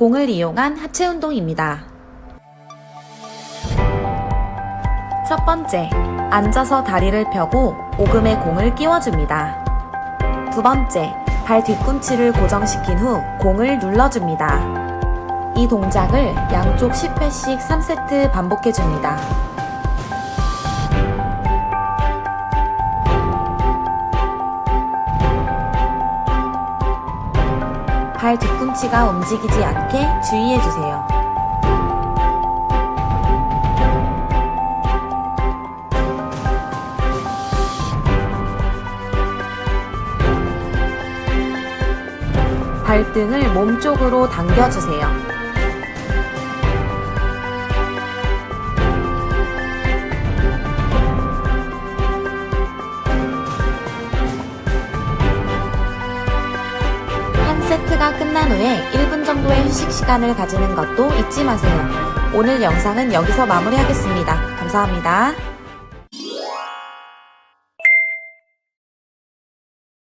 공을 이용한 하체 운동입니다. 첫 번째, 앉아서 다리를 펴고 오금에 공을 끼워줍니다. 두 번째, 발 뒤꿈치를 고정시킨 후 공을 눌러줍니다. 이 동작을 양쪽 10회씩 3세트 반복해줍니다. 발 뒤꿈치가 움직이지 않게 주의해주세요. 발등을 몸쪽으로 당겨주세요. 한 세트가 끝난 후에 1분 정도의 휴식 시간을 가지는 것도 잊지 마세요. 오늘 영상은 여기서 마무리하겠습니다. 감사합니다.